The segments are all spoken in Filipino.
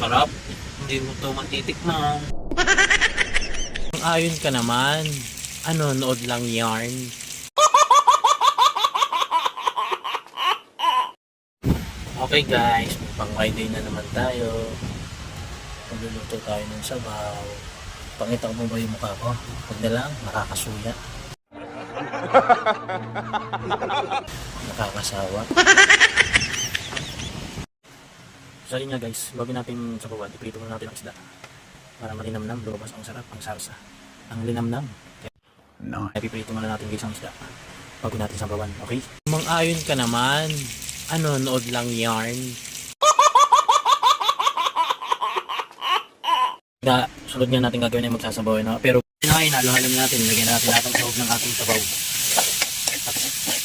Sarap. Hindi mo to matitikman. Ang ayon ka naman. Ano, nood lang yarn. Okay guys, may pang Friday na naman tayo. Magluluto tayo ng sabaw. Pakita ko mo ba yung mukha ko? Huwag na lang, nakakasuya. Nakakasawa. So yun nga guys, bago natin sabawan, iprito muna natin ang isda. Para malinamnam, lumabas ang sarap, ang sarsa. Ang linamnam. No. Ipiprito muna natin guys ang isda. Bago natin sabawan, okay? Mang ayon ka naman. Ano, nood lang yarn. Ga, sunod nga natin gagawin ay magsasabaw na. Pero ay halo-halo natin. Lagyan natin natin sa loob ng ating sabaw. At,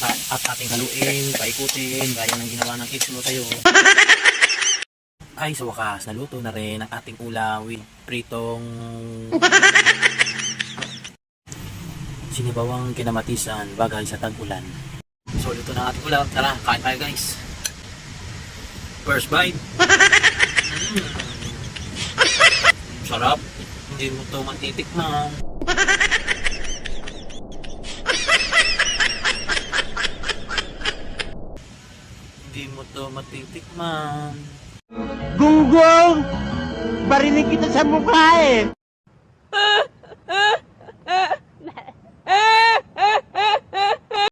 at, at ating haluin, paikutin, gaya ng ginawa ng mo sa'yo. Ay, sa wakas, naluto na rin ang ating ulam with pritong sinibawang kinamatisan bagay sa tag-ulan. So, luto na ang ating ulam. Tara, kain tayo guys. First bite. Mm. Sarap. Hindi mo to matitikman. Hindi mo to matitikman. Gunggong! Barinig kita sa mukha eh!